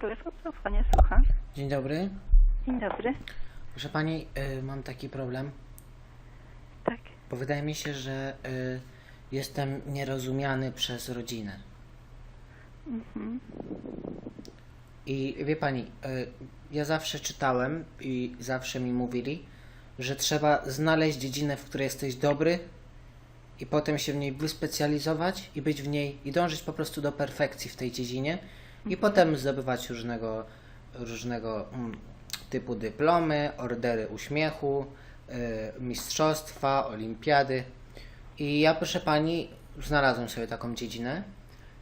Katolicki telefon zaufania, słucham. Dzień dobry. Dzień dobry. Proszę pani, y, mam taki problem, Tak. bo wydaje mi się, że y, jestem nierozumiany przez rodzinę. Mhm. I wie pani, y, ja zawsze czytałem i zawsze mi mówili, że trzeba znaleźć dziedzinę, w której jesteś dobry i potem się w niej wyspecjalizować i być w niej i dążyć po prostu do perfekcji w tej dziedzinie i potem zdobywać różnego, różnego mm, typu dyplomy, ordery uśmiechu, y, mistrzostwa, olimpiady. I ja, proszę pani, znalazłem sobie taką dziedzinę.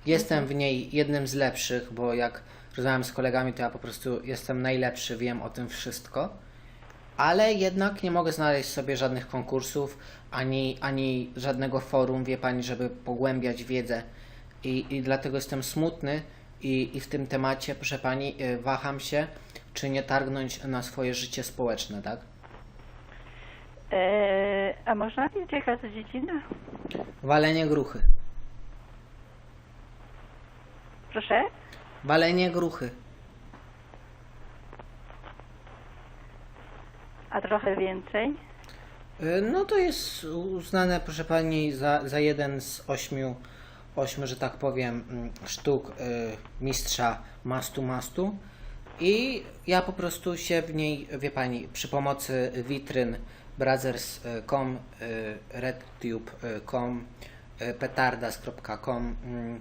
Jestem w niej jednym z lepszych, bo jak rozmawiam z kolegami, to ja po prostu jestem najlepszy, wiem o tym wszystko. Ale jednak nie mogę znaleźć sobie żadnych konkursów, ani, ani żadnego forum, wie pani, żeby pogłębiać wiedzę. I, i dlatego jestem smutny i, i w tym temacie, proszę pani, y, waham się, czy nie targnąć na swoje życie społeczne, tak? E, a można wiedzieć, jaka to dziedzina? Walenie gruchy. Proszę? Walenie gruchy. A trochę więcej? Y, No to jest uznane, proszę pani, za, za jeden z ośmiu, ośmiu, że tak powiem, mm, sztuk y, mistrza mastu mastu. I ja po prostu się w niej, wie pani, przy pomocy witryn brothers.com, y, redtube.com, y, petardas.com, mm,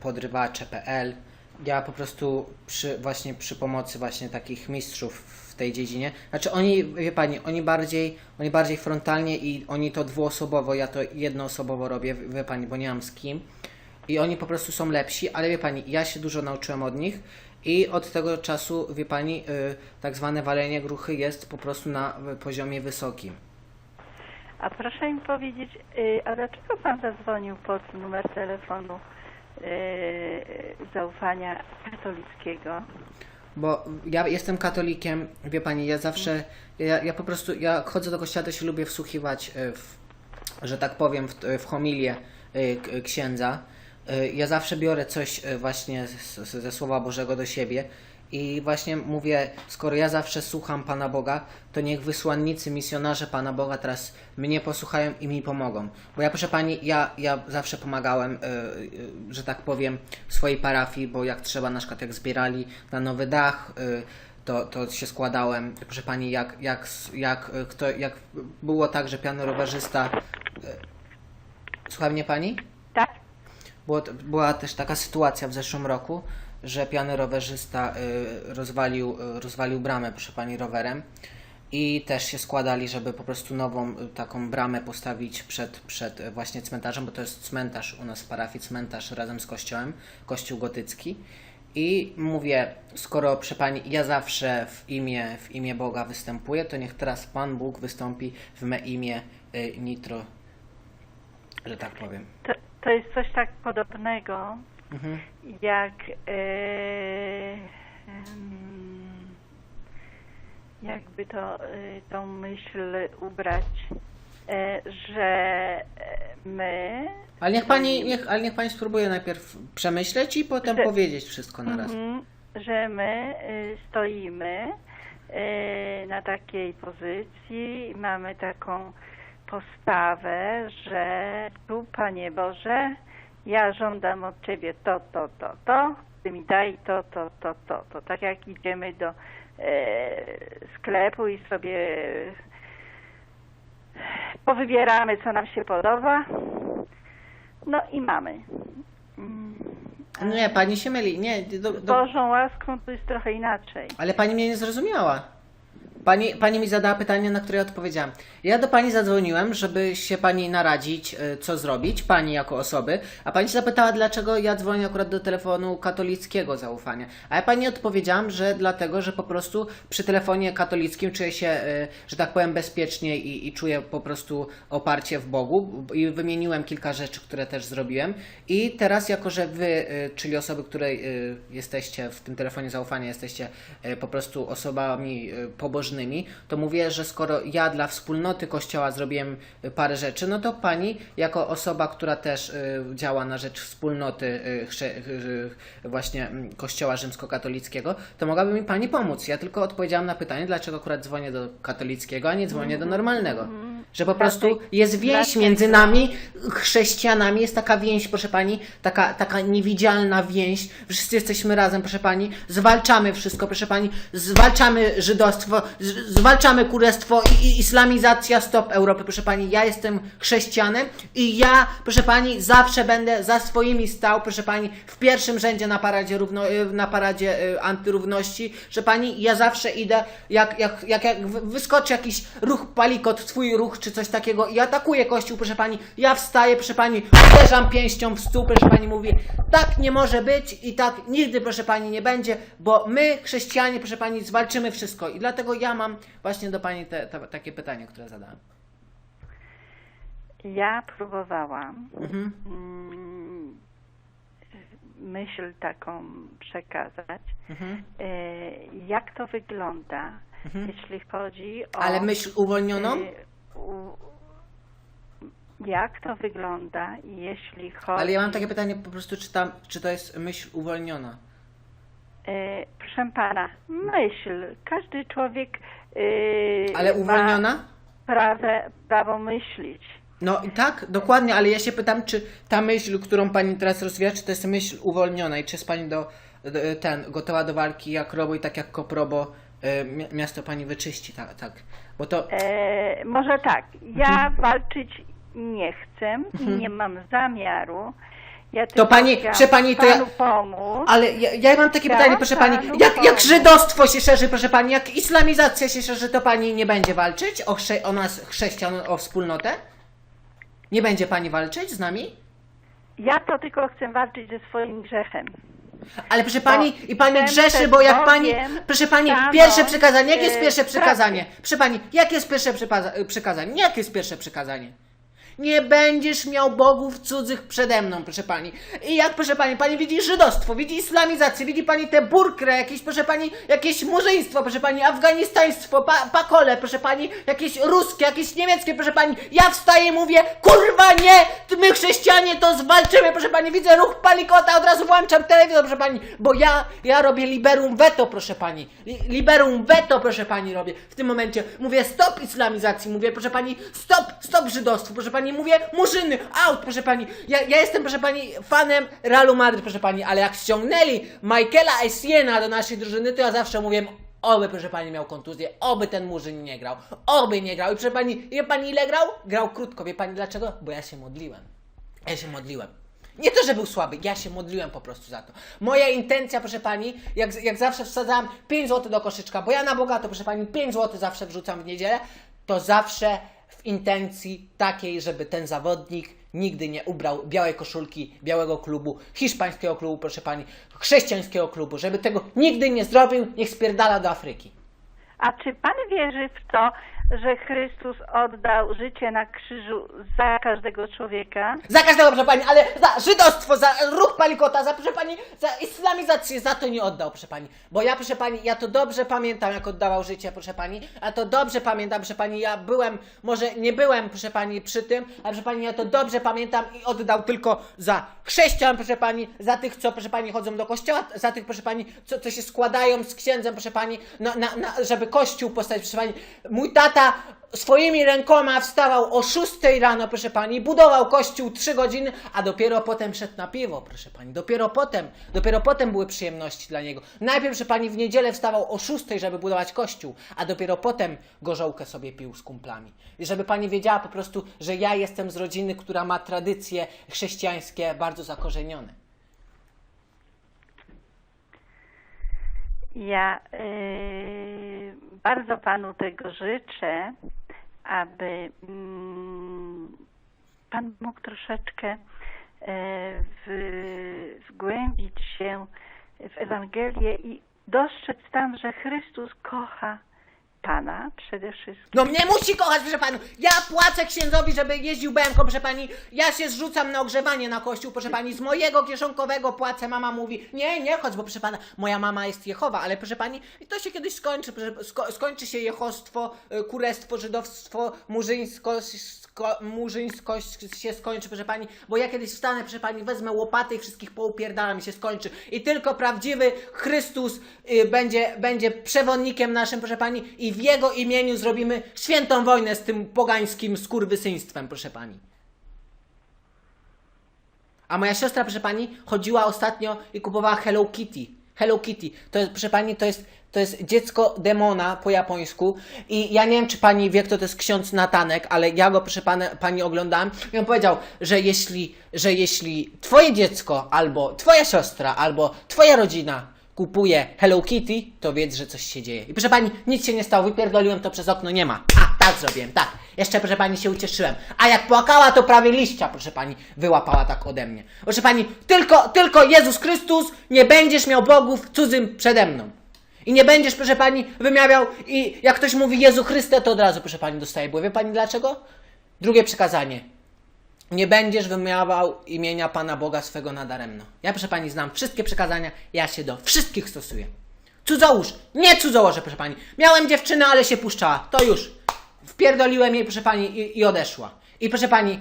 podrywacze.pl. Ja po prostu przy, właśnie przy pomocy właśnie takich mistrzów w tej dziedzinie, znaczy oni, wie pani, oni bardziej, oni bardziej frontalnie i oni to dwuosobowo, ja to jednoosobowo robię, wie pani, bo nie mam z kim. I oni po prostu są lepsi, ale wie pani, ja się dużo nauczyłem od nich i od tego czasu, wie pani, y, tak zwane walenie gruchy jest po prostu na poziomie wysokim. A proszę mi powiedzieć, y, a dlaczego pan zadzwonił pod numer telefonu zaufania katolickiego? Bo ja jestem katolikiem, wie pani, ja zawsze, ja, ja po prostu, jak chodzę do kościoła, to się lubię wsłuchiwać y, w, że tak powiem, w, w homilię k- księdza. Ja zawsze biorę coś właśnie ze Słowa Bożego do siebie i właśnie mówię, skoro ja zawsze słucham Pana Boga, to niech wysłannicy, misjonarze Pana Boga teraz mnie posłuchają i mi pomogą. Bo ja, proszę Pani, ja, ja zawsze pomagałem, y, y, że tak powiem, swojej parafii, bo jak trzeba, na przykład jak zbierali na nowy dach, y, to, to się składałem, proszę Pani, jak, jak, jak, kto, jak było tak, że piano rowerzysta... y, Słucha mnie Pani? Tak? Było, była też taka sytuacja w zeszłym roku, że pijany rowerzysta y, rozwalił, y, rozwalił bramę, proszę pani, rowerem. I też się składali, żeby po prostu nową y, taką bramę postawić przed, przed właśnie cmentarzem, bo to jest cmentarz u nas w parafii, cmentarz razem z kościołem, kościół gotycki. I mówię, skoro proszę pani, ja zawsze w imię, w imię Boga występuję, to niech teraz Pan Bóg wystąpi w me imię Nitro, że tak powiem. To, to jest coś tak podobnego, Mhm. jak e, jakby to, e, tą myśl ubrać, e, że my Ale niech pani, niech, ale niech pani spróbuje najpierw przemyśleć i potem Że- powiedzieć wszystko na raz. Mhm, że my stoimy na takiej pozycji, mamy taką postawę, że tu Panie Boże, ja żądam od Ciebie to, to, to, to, Ty mi daj to, to, to, to, to. Tak jak idziemy do e, sklepu i sobie powybieramy, co nam się podoba, no i mamy. Mm. Nie, pani się myli. Nie, do, Z do, Bożą łaską to jest trochę inaczej. ale pani mnie nie zrozumiała. Pani, pani mi zadała pytanie, na które ja odpowiedziałam. Ja do pani zadzwoniłem, żeby się pani naradzić, y, co zrobić, pani jako osoby, a pani się zapytała, dlaczego ja dzwonię akurat do telefonu katolickiego zaufania. A ja pani odpowiedziałam, że dlatego, że po prostu przy telefonie katolickim czuję się, y, że tak powiem, bezpiecznie i, i czuję po prostu oparcie w Bogu. I wymieniłem kilka rzeczy, które też zrobiłem. I teraz, jako że wy, y, czyli osoby, które jesteście w tym telefonie zaufania, jesteście po prostu osobami pobożnymi, różnymi, to mówię, że skoro ja dla wspólnoty Kościoła zrobiłem y, parę rzeczy, no to pani, jako osoba, która też y, działa na rzecz wspólnoty y, właśnie mm, Kościoła rzymskokatolickiego, to mogłaby mi pani pomóc. Ja tylko odpowiedziałam na pytanie, dlaczego akurat dzwonię do katolickiego, a nie dzwonię do normalnego. Że po prostu jest więź między nami, chrześcijanami, jest taka więź, proszę pani, taka, taka niewidzialna więź. Wszyscy jesteśmy razem, proszę pani, zwalczamy wszystko, proszę pani, zwalczamy żydostwo, zwalczamy kurestwo i, i islamizacja stop Europy, proszę pani. Ja jestem chrześcijanem i ja, proszę pani, zawsze będę za swoimi stał, proszę pani, w pierwszym rzędzie na paradzie, równo, y, na paradzie y, antyrówności, że pani, ja zawsze idę, jak, jak, jak, jak wy- wyskoczy jakiś ruch palikot, twój ruch czy coś takiego i atakuje kościół, proszę pani, ja wstaję, proszę pani, uderzam pięścią w stół, proszę pani, mówię, tak nie może być i tak nigdy, proszę pani, nie będzie, bo my, chrześcijanie, proszę pani, zwalczymy wszystko i dlatego ja mam właśnie do pani te, te, takie pytanie, które zadałem. Ja próbowałam Mhm. mm, myśl taką przekazać. Mhm. E, jak to wygląda, jeśli chodzi o. Ale myśl uwolnioną? Jak to wygląda, jeśli chodzi. Ale ja mam takie pytanie po prostu, czy, tam, czy to jest myśl uwolniona? E, proszę pana, myśl. Każdy człowiek. e, Ale Ma uwolniona? prawe, prawo myśleć. No i tak, dokładnie, ale ja się pytam, czy ta myśl, którą pani teraz rozwija, czy to jest myśl uwolniona i czy jest pani do, do, ten, gotowa do walki jak robo i tak jak koprobo miasto pani wyczyści, tak, tak. Bo to, E, może tak, ja Mhm. walczyć nie chcę i nie mam zamiaru. Ja To pani- czy pani to ja- pomóc. ale ja, ja mam takie pytanie, proszę pani, jak, jak żydostwo się szerzy, proszę pani, jak islamizacja się szerzy, to pani nie będzie walczyć o, chrze, o nas, chrześcijan, o wspólnotę? Nie będzie pani walczyć z nami? Ja to tylko chcę walczyć ze swoim grzechem. Ale proszę pani, i pani grzeszy, bo jak pani. Proszę pani, pierwsze przykazanie. Jakie jest pierwsze przykazanie? Proszę pani, jakie jest pierwsze przypaza- przykazanie? Jakie jest pierwsze przykazanie? Nie będziesz miał bogów cudzych przede mną, proszę pani. I jak, proszę pani, pani widzi żydostwo, widzi islamizację, widzi pani te burkrę, jakieś, proszę pani, jakieś murzyństwo, proszę pani, afganistaństwo, pa, pakole, proszę pani, jakieś ruskie, jakieś niemieckie, proszę pani. Ja wstaję i mówię, kurwa nie, my chrześcijanie to zwalczymy, proszę pani, widzę ruch palikota, od razu włączam telewizor, proszę pani, bo ja, ja robię liberum veto, proszę pani. Li, liberum veto, proszę pani, robię. W tym momencie mówię stop islamizacji, mówię, proszę pani, stop, stop żydostwu, proszę pani, mówię murzyny, out, proszę pani. Ja, ja jestem, proszę pani, fanem Realu Madryt, proszę pani, ale jak ściągnęli Michaela Essiena do naszej drużyny, to ja zawsze mówię, Oby, proszę pani, miał kontuzję, oby ten murzyn nie grał, oby nie grał. I proszę pani, wie pani ile grał? Grał krótko, wie pani dlaczego? Bo ja się modliłem. Ja się modliłem. Nie to, że był słaby, ja się modliłem po prostu za to. Moja intencja, proszę pani, jak, jak zawsze wsadzałem 5 zł do koszyczka, bo ja na bogato, proszę pani, 5 zł zawsze wrzucam w niedzielę, to zawsze w intencji takiej, żeby ten zawodnik nigdy nie ubrał białej koszulki, białego klubu, hiszpańskiego klubu, proszę pani, chrześcijańskiego klubu, żeby tego nigdy nie zrobił, niech spierdala do Afryki. A czy pan wierzy w to, że Chrystus oddał życie na krzyżu za każdego człowieka? Za każdego, proszę pani, ale za żydostwo, za ruch palikota, za, proszę pani, za islamizację, za to nie oddał, proszę pani. Bo ja, proszę pani, ja to dobrze pamiętam, jak oddawał życie, proszę pani. Ja to dobrze pamiętam, proszę pani, ja byłem, może nie byłem, proszę pani, przy tym, ale proszę pani, ja to dobrze pamiętam i oddał tylko za chrześcijan, proszę pani, za tych, co, proszę pani, chodzą do kościoła, za tych, proszę pani, co, co się składają z księdzem, proszę pani, na, na, na, żeby kościół postawić, proszę pani. Mój tata swoimi rękoma wstawał o 6 rano, proszę pani, budował kościół 3 godziny, a dopiero potem szedł na piwo, proszę pani. Dopiero potem, dopiero potem były przyjemności dla niego. Najpierw, proszę pani, w niedzielę wstawał o 6, żeby budować kościół, a dopiero potem gorzołkę sobie pił z kumplami. I żeby pani wiedziała po prostu, że ja jestem z rodziny, która ma tradycje chrześcijańskie bardzo zakorzenione. Ja y, bardzo panu tego życzę, aby mm, pan mógł troszeczkę y, w, wgłębić się w Ewangelię i dostrzec tam, że Chrystus kocha Pana przede wszystkim. No mnie musi kochać, proszę pani. Ja płacę księdzowi, żeby jeździł bęką, proszę pani. Ja się zrzucam na ogrzewanie na kościół, proszę pani. Z mojego kieszonkowego płacę. Mama mówi, nie, nie chodź, bo proszę pana, moja mama jest Jehowa, ale proszę pani, to się kiedyś skończy. Proszę, sko skończy się jehostwo, y, kurestwo, żydowstwo, murzyńskość, sko murzyńskość się skończy, proszę pani. Bo ja kiedyś wstanę, proszę pani, wezmę łopatę i wszystkich poupierdalam i się skończy. I tylko prawdziwy Chrystus y, będzie, będzie przewodnikiem naszym, proszę pani, w jego imieniu zrobimy świętą wojnę z tym pogańskim skurwysyństwem, proszę pani. A moja siostra, proszę pani, chodziła ostatnio i kupowała Hello Kitty. Hello Kitty. To jest, proszę pani, to jest, to jest dziecko demona po japońsku. I ja nie wiem, czy pani wie, kto to jest ksiądz Natanek, ale ja go, proszę pana, pani oglądałem. I on powiedział, że jeśli, że jeśli twoje dziecko, albo twoja siostra, albo twoja rodzina kupuje Hello Kitty, to wiedz, że coś się dzieje. I proszę pani, nic się nie stało, wypierdoliłem to przez okno, nie ma. A, tak zrobiłem, tak. Jeszcze, proszę pani, się ucieszyłem. A jak płakała, to prawie liścia, proszę pani, wyłapała tak ode mnie. Proszę pani, tylko, tylko Jezus Chrystus, nie będziesz miał bogów cudzym przede mną. I nie będziesz, proszę pani, wymawiał i jak ktoś mówi Jezu Chryste, to od razu, proszę pani, dostaje bóle. Wie pani dlaczego? Drugie przykazanie. Nie będziesz wymawiał imienia Pana Boga swego nadaremno. Ja, proszę pani, znam wszystkie przekazania, ja się do wszystkich stosuję. Cudzołóż, nie cudzołożę, proszę pani. Miałem dziewczynę, ale się puszczała. To już. Wpierdoliłem jej, proszę pani, i, i odeszła. I proszę pani,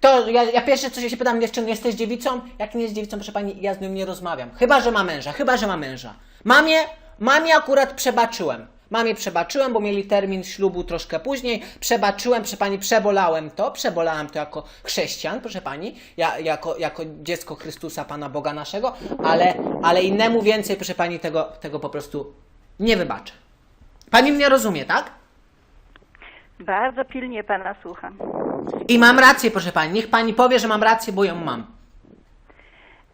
to ja, ja pierwsze co się pytam dziewczyny, jesteś dziewicą? Jak nie jest dziewicą, proszę pani, ja z nią nie rozmawiam. Chyba, że ma męża, chyba, że ma męża. Mamie, mamie akurat przebaczyłem. Mamie przebaczyłem, bo mieli termin ślubu troszkę później. Przebaczyłem, proszę pani, przebolałem to. Przebolałem to jako chrześcijan, proszę pani, ja, jako, jako dziecko Chrystusa, Pana Boga naszego, ale, ale innemu więcej, proszę pani, tego, tego po prostu nie wybaczę. Pani mnie rozumie, tak? Bardzo pilnie Pana słucham. I mam rację, proszę pani. Niech pani powie, że mam rację, bo ją mam.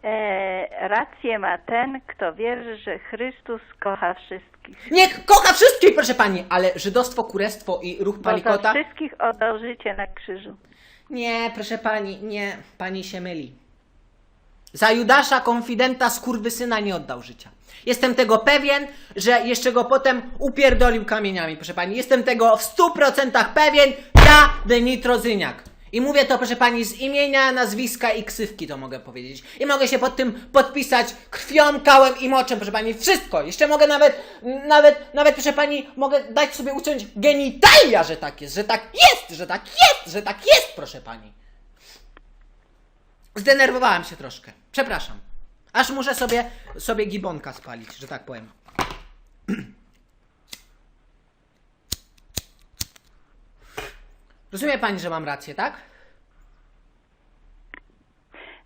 E, rację ma ten, kto wierzy, że Chrystus kocha wszystkich. Niech kocha wszystkich, proszę pani, ale żydostwo, kurestwo i ruch Bo palikota. za wszystkich oddał życie na krzyżu. Nie, proszę pani, nie, pani się myli. Za Judasza, konfidenta, skurwysyna nie oddał życia. Jestem tego pewien, że jeszcze go potem upierdolił kamieniami, proszę pani. Jestem tego w stu procentach pewien, ja, Denitrozyniak. I mówię to, proszę pani, z imienia, nazwiska i ksywki to mogę powiedzieć. I mogę się pod tym podpisać krwią, kałem i moczem, proszę pani. Wszystko. Jeszcze mogę nawet, nawet, nawet, proszę pani, mogę dać sobie uciąć genitalia, że tak jest, że tak jest, że tak jest, że tak jest, proszę pani. Zdenerwowałem się troszkę. Przepraszam. Aż muszę sobie, sobie gibonka spalić, że tak powiem. Rozumie pani, że mam rację, tak?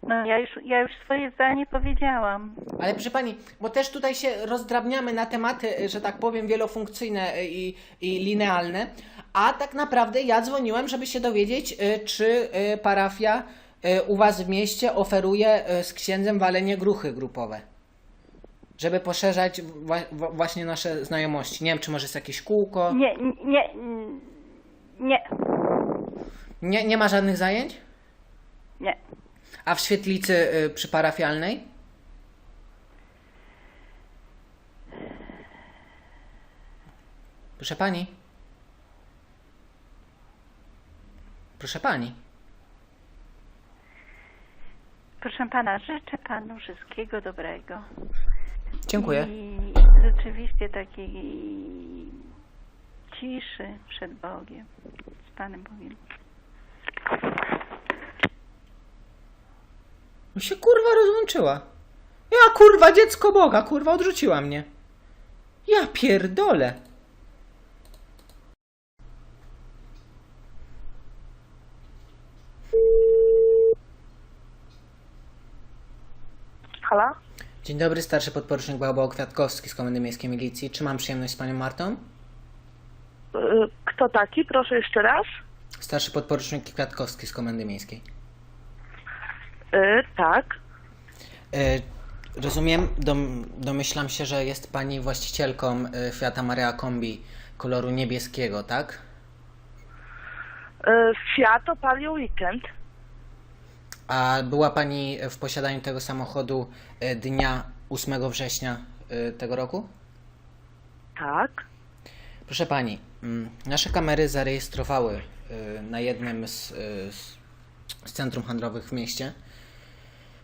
No ja już, ja już swoje zdanie powiedziałam. Ale proszę pani, bo też tutaj się rozdrabniamy na tematy, że tak powiem, wielofunkcyjne i, i linealne, a tak naprawdę ja dzwoniłem, żeby się dowiedzieć, y, czy y, parafia y, u Was w mieście oferuje z księdzem walenie gruchy grupowe. Żeby poszerzać właśnie nasze znajomości. Nie wiem, czy może jest jakieś kółko. Nie, nie, nie, Nie, nie ma żadnych zajęć? nie. A w świetlicy y, przy parafialnej? Proszę pani. Proszę pani. Proszę pana, życzę panu wszystkiego dobrego. Dziękuję. I rzeczywiście takiej ciszy przed Bogiem, z Panem Bogiem. No się kurwa rozłączyła. Ja kurwa dziecko Boga, kurwa odrzuciła mnie. Ja pierdolę. Halo? Dzień dobry, starszy podporucznik Bałbał Kwiatkowski z Komendy Miejskiej Milicji. Czy mam przyjemność z panią Martą? Y, Kto taki? Proszę jeszcze raz. Starszy podporucznik Kwiatkowski z Komendy Miejskiej. Y, tak. E, Rozumiem, dom, domyślam się, że jest pani właścicielką e, Fiata Marea Kombi koloru niebieskiego, tak? Y, Fiat opalił weekend. A była pani w posiadaniu tego samochodu e, dnia 8 września e, tego roku? Tak. Proszę pani, mm, nasze kamery zarejestrowały y, na jednym z, y, z, z centrum handlowych w mieście,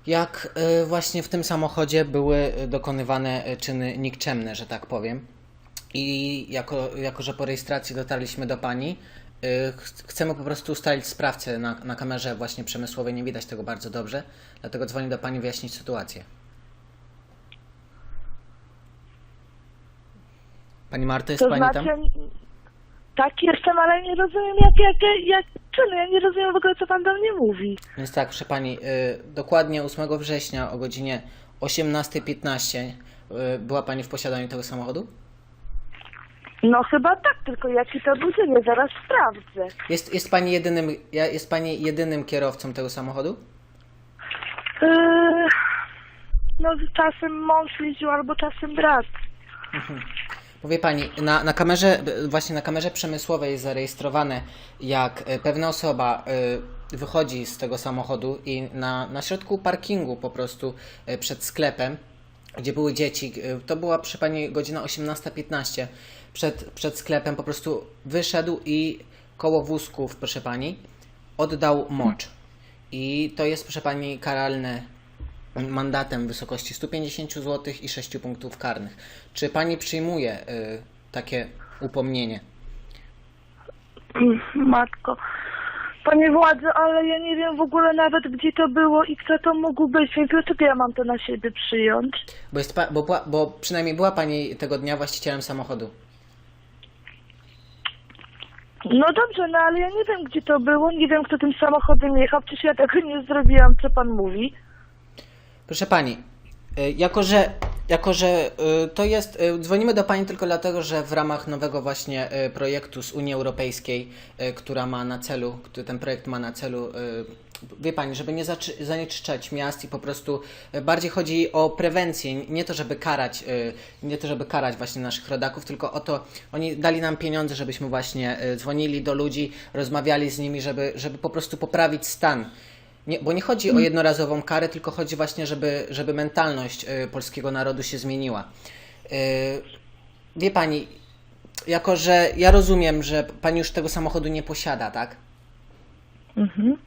jak y, właśnie w tym samochodzie były dokonywane y, czyny nikczemne, że tak powiem. I jako, jako że po rejestracji dotarliśmy do pani, ch- chcemy po prostu ustalić sprawcę na, na kamerze właśnie przemysłowej. Nie widać tego bardzo dobrze, dlatego dzwonię do pani wyjaśnić sytuację. Pani Marta, jest To pani znaczy, tam? tak jestem, ale nie rozumiem jak, jak, jak czyny. Ja nie rozumiem w ogóle, co pan do mnie mówi. Więc tak, proszę pani, y, dokładnie 8 września o godzinie 18.15 y, była pani w posiadaniu tego samochodu? No chyba tak, tylko jaki to był dzień, ja zaraz sprawdzę. Jest, jest, pani jedynym, ja- jest pani jedynym kierowcą tego samochodu? Yy, no czasem mąż jeździł, albo czasem brat. Powie pani, na, na kamerze, właśnie na kamerze przemysłowej jest zarejestrowane, jak y, pewna osoba y, wychodzi z tego samochodu i na, na środku parkingu po prostu y, przed sklepem, gdzie były dzieci, to była przy pani godzina 18.15, przed, przed sklepem po prostu wyszedł i koło wózków, proszę pani, oddał mocz. I to jest, proszę pani, karalne mandatem w wysokości 150 zł i 6 punktów karnych. Czy pani przyjmuje y, takie upomnienie? Matko. Panie władzy, ale ja nie wiem w ogóle nawet gdzie to było i kto to mógł być, więc dlaczego ja mam to na siebie przyjąć? Bo, jest pa, bo, była- bo przynajmniej była pani tego dnia właścicielem samochodu. No dobrze, no ale ja nie wiem gdzie to było, nie wiem kto tym samochodem jechał, przecież ja tego nie zrobiłam, co pan mówi. Proszę pani, y, jako że, jako że y, to jest, y, dzwonimy do pani tylko dlatego, że w ramach nowego właśnie projektu z Unii Europejskiej, która ma na celu, ten projekt ma na celu, wie pani, żeby nie zanieczyszczać miast i po prostu bardziej chodzi o prewencję, nie to, żeby karać, nie to, żeby karać właśnie naszych rodaków, tylko o to, oni dali nam pieniądze, żebyśmy właśnie dzwonili do ludzi, rozmawiali z nimi, żeby, żeby po prostu poprawić stan nie, bo nie chodzi o jednorazową karę, tylko chodzi właśnie, żeby, żeby mentalność y, polskiego narodu się zmieniła. Y, wie pani, jako że ja rozumiem, że pani już tego samochodu nie posiada, tak? Mhm.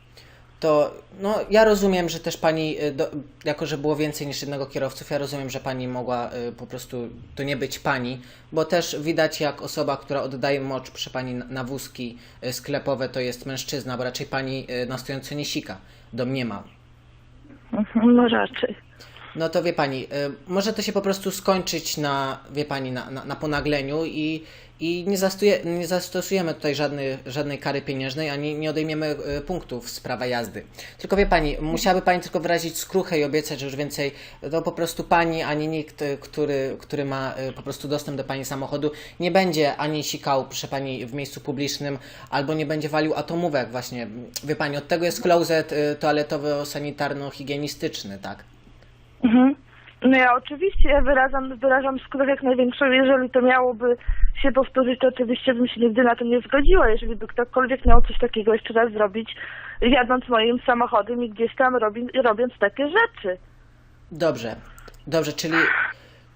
To no, ja rozumiem, że też pani, y, do, jako że było więcej niż jednego kierowców, ja rozumiem, że pani mogła y, po prostu to nie być pani, bo też widać, jak osoba, która oddaje mocz przy pani na, wózki y, sklepowe, to jest mężczyzna, bo raczej pani y, na stojąco nie sika, domniemam. Mhm, No raczej. No to wie pani, y, może to się po prostu skończyć na, wie pani, na, na, na ponagleniu i, i nie, zastuje, nie zastosujemy tutaj żadnej, żadnej kary pieniężnej, ani nie odejmiemy y, punktów z prawa jazdy. Tylko wie pani, musiałaby pani tylko wyrazić skruchę i obiecać, że już więcej to po prostu pani, ani nikt, y, który, który ma po prostu dostęp do pani samochodu, nie będzie ani sikał, proszę pani, w miejscu publicznym, albo nie będzie walił atomówek właśnie. Wie pani, od tego jest klozet y, toaletowo-sanitarno-higienistyczny, tak? Mhm. No ja oczywiście wyrażam, wyrażam skruchę jak największą. Jeżeli to miałoby się powtórzyć, to oczywiście bym się nigdy na to nie zgodziła. Jeżeli by ktokolwiek miał coś takiego jeszcze raz zrobić, jadąc moim samochodem i gdzieś tam robi, robiąc takie rzeczy. Dobrze, dobrze, czyli,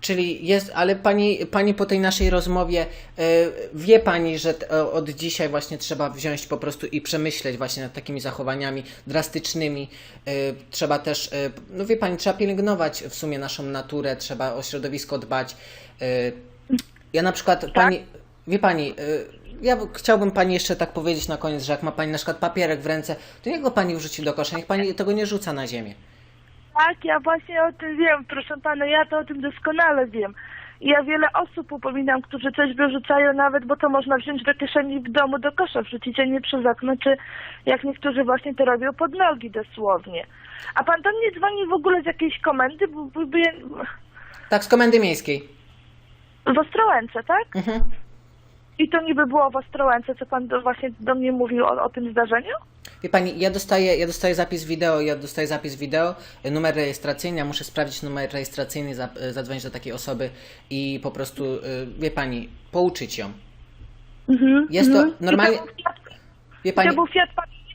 czyli jest, ale pani, pani po tej naszej rozmowie e, wie pani, że t- e, od dzisiaj właśnie trzeba wziąć po prostu i przemyśleć właśnie nad takimi zachowaniami drastycznymi. E, trzeba też, no wie pani, trzeba pielęgnować w sumie naszą naturę, trzeba o środowisko dbać. Ja na przykład pani, wie pani, ja chciałbym pani jeszcze tak powiedzieć na koniec, że jak ma pani na przykład papierek w ręce, to niech go pani wrzuci do kosza, niech pani tego nie rzuca na ziemię. Tak, ja właśnie o tym wiem, proszę pana, ja to o tym doskonale wiem. I ja wiele osób upominam, którzy coś wyrzucają nawet, bo to można wziąć do kieszeni w domu, do kosza wrzucić, a nie przez okno, czy jak niektórzy właśnie to robią pod nogi dosłownie. A pan do mnie dzwoni w ogóle z jakiejś komendy, bo, bo, bo ja... Tak, z komendy miejskiej. w Ostrołęce, tak? Mhm. I to niby było w Ostrołęce, co pan do, właśnie do mnie mówił o, o tym zdarzeniu? Wie pani, ja dostaję, ja dostaję zapis wideo, ja dostaję zapis wideo, y, numer rejestracyjny, ja muszę sprawdzić numer rejestracyjny, y, zadzwonić do takiej osoby i po prostu, y, wie pani, pouczyć ją. Mhm. Jest to mhm. normalnie- to Wie to pani, był Fiat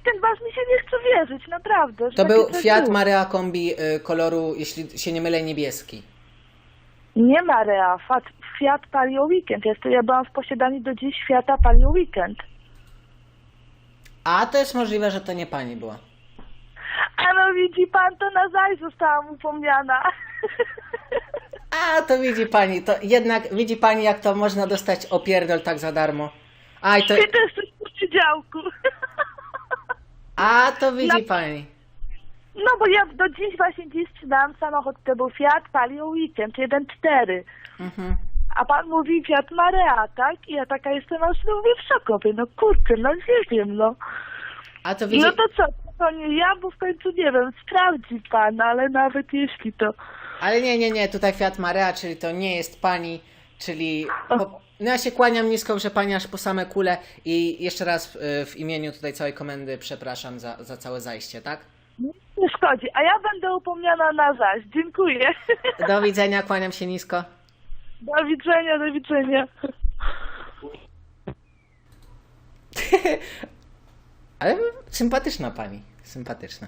ten was mi się nie chce wierzyć, naprawdę. że to takie był coś Fiat było. Marea Kombi y, koloru, jeśli się nie mylę, niebieski. Nie Marea, Fiat, Fiat Palio Weekend. Ja, ja byłam w posiadaniu do dziś Fiata Palio Weekend. A to jest możliwe, że to nie pani była. A no widzi pan, to na zaś zostałam upomniana. A to widzi pani, to jednak widzi pani, jak to można dostać opierdol tak za darmo. Aj, to. Ty też coś przy działku. A to widzi Na- pani. No bo ja do dziś właśnie dziś sprzedałam samochód, to był Fiat Palio Weekend 1.4. Mhm. A pan mówi Fiat Marea, tak? I ja taka jestem aż no mówię w szokowie. No kurczę, no nie wiem, no. A to widzi. No to co, to nie ja, bo w końcu nie wiem, sprawdzi pan, ale nawet jeśli to... Ale nie, nie, nie, tutaj Fiat Marea, czyli to nie jest pani, czyli. Po... No ja się kłaniam nisko, że pani aż po same kule i jeszcze raz y, w imieniu tutaj całej komendy przepraszam za, za całe zajście, tak? Nie szkodzi, a ja będę upomniana na zaś. Dziękuję. Do widzenia, kłaniam się nisko. Do widzenia, do widzenia. Ale sympatyczna pani, sympatyczna.